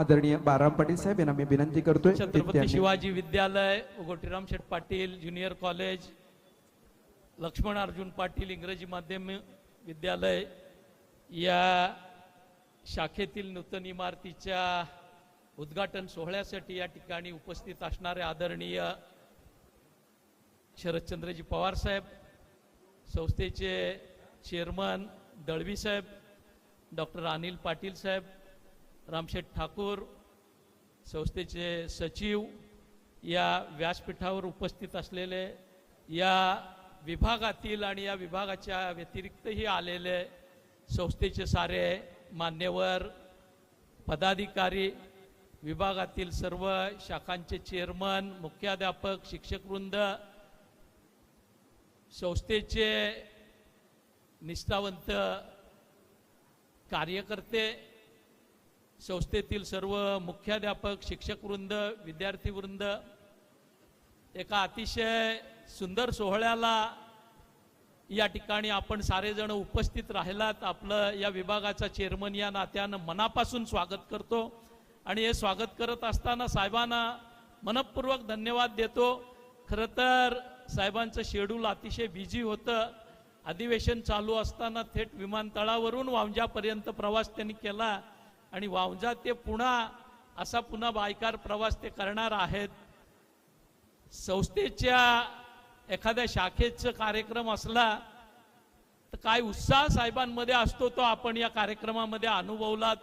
आदरणीय बाराम पाटील साहेब यांना मी विनंती करतोय. छत्रपती शिवाजी विद्यालय गोटीराम शेठ पाटील ज्युनियर कॉलेज लक्ष्मण अर्जुन पाटील इंग्रजी माध्यम विद्यालय या शाखेतील नूतन इमारतीच्या उद्घाटन सोहळ्यासाठी या ठिकाणी उपस्थित असणारे आदरणीय शरदचंद्रजी पवार साहेब संस्थेचे चेअरमन दळवी साहेब डॉक्टर अनिल पाटील साहेब रामशेठ ठाकूर संस्थेचे सचिव या व्यासपीठावर उपस्थित असलेले या विभागातील आणि या विभागाच्या व्यतिरिक्तही आलेले संस्थेचे सारे मान्यवर पदाधिकारी विभागातील सर्व शाखांचे चेअरमन मुख्याध्यापक शिक्षकवृंद संस्थेचे निष्ठावंत कार्यकर्ते संस्थेतील सर्व मुख्याध्यापक शिक्षकवृंद विद्यार्थीवृंद एका अतिशय सुंदर सोहळ्याला या ठिकाणी आपण सारेजण उपस्थित राहिलात. आपलं या विभागाचा चेअरमन या नात्यानं मनापासून स्वागत करतो. आणि हे स्वागत करत असताना साहेबांना मनपूर्वक धन्यवाद देतो. खरं तर साहेबांचं शेड्यूल अतिशय बिझी होतं. अधिवेशन चालू असताना थेट विमानतळावरून वांजापर्यंत प्रवास त्यांनी केला. आणि वावजा ते पुन्हा असा पुन्हा बायकार प्रवास ते करणार आहेत. संस्थेच्या एखाद्या शाखेचा कार्यक्रम असला तर काय उत्साह साहेबांमध्ये असतो तो आपण या कार्यक्रमामध्ये अनुभवलात.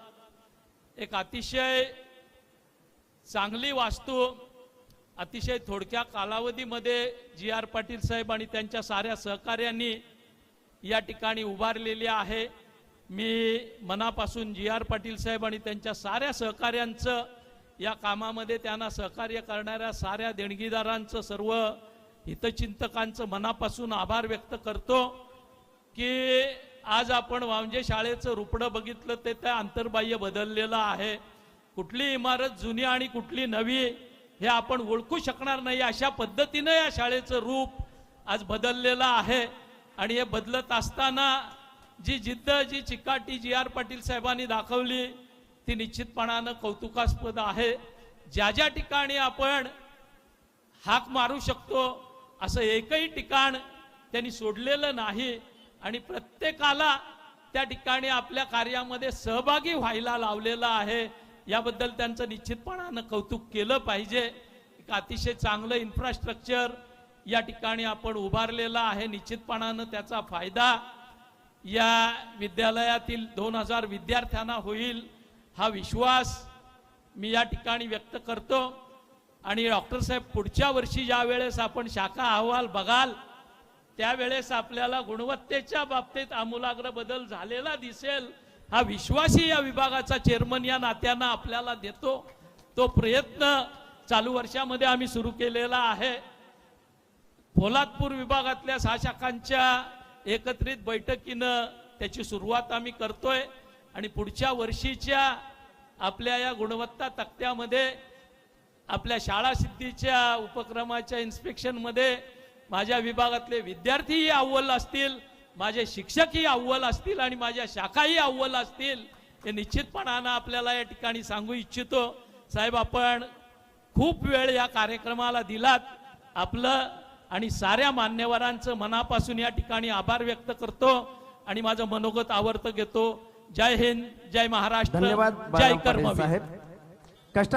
एक अतिशय चांगली वास्तू अतिशय थोडक्या कालावधीमध्ये जी आर पाटील साहेब आणि त्यांच्या साऱ्या सहकार्यांनी या ठिकाणी उभारलेली आहे. मी मनापासून जी आर पाटील साहेब आणि त्यांच्या साऱ्या सहकार्यांचं या कामामध्ये त्यांना सहकार्य करणाऱ्या साऱ्या देणगीदारांचं सर्व हितचिंतकांचं मनापासून आभार व्यक्त करतो की आज आपण वांजे शाळेचं रुपडं बघितलं ते त्या आंतरबाह्य बदललेलं आहे. कुठली इमारत जुनी आणि कुठली नवी हे आपण ओळखू शकणार नाही. अशा पद्धतीनं या शाळेचं रूप आज बदललेलं आहे. आणि हे बदलत असताना जी जिद्द जी चिकाटी जी आर पाटील साहेबांनी दाखवली ती निश्चितपणानं कौतुकास्पद आहे. ज्या ज्या ठिकाणी आपण हाक मारू शकतो असं एकही ठिकाण त्यांनी सोडलेलं नाही आणि प्रत्येकाला त्या ठिकाणी आपल्या कार्यामध्ये सहभागी व्हायला लावलेलं आहे. याबद्दल त्यांचं निश्चितपणानं कौतुक केलं पाहिजे. एक अतिशय चांगलं इन्फ्रास्ट्रक्चर या ठिकाणी आपण उभारलेलं आहे. निश्चितपणानं त्याचा फायदा या विद्यालयातील दोन हजार विद्यार्थ्यांना होईल हा विश्वास मी या ठिकाणी व्यक्त करतो. आणि डॉक्टर साहेब पुढच्या वर्षी ज्या वेळेस आपण शाखा अहवाल बघाल त्यावेळेस आपल्याला गुणवत्तेच्या बाबतीत आमूलाग्र बदल झालेला दिसेल. हा विश्वासही या विभागाचा चेअरमन या नात्यानं आपल्याला देतो. तो प्रयत्न चालू वर्षामध्ये आम्ही सुरू केलेला आहे. पोलादपूर विभागातल्या सहा शाखांच्या एकत्रित बैठकीनं त्याची सुरुवात आम्ही करतोय. आणि पुढच्या वर्षीच्या आपल्या या गुणवत्ता तक्त्यामध्ये आपल्या शाळा सिद्धीच्या उपक्रमाच्या इन्स्पेक्शनमध्ये माझ्या विभागातले विद्यार्थीही अव्वल असतील माझे शिक्षकही अव्वल असतील आणि माझ्या शाखाही अव्वल असतील हे निश्चितपणानं आपल्याला या ठिकाणी सांगू इच्छितो. साहेब आपण खूप वेळ या कार्यक्रमाला दिलात. आपलं आणि साऱ्या मान्यवरांचं मनापासून या ठिकाणी आभार व्यक्त करतो आणि माझं मनोगत आवर्त घेतो. जय हिंद जय महाराष्ट्र जय कर्मवीर. साहेब. कष्टा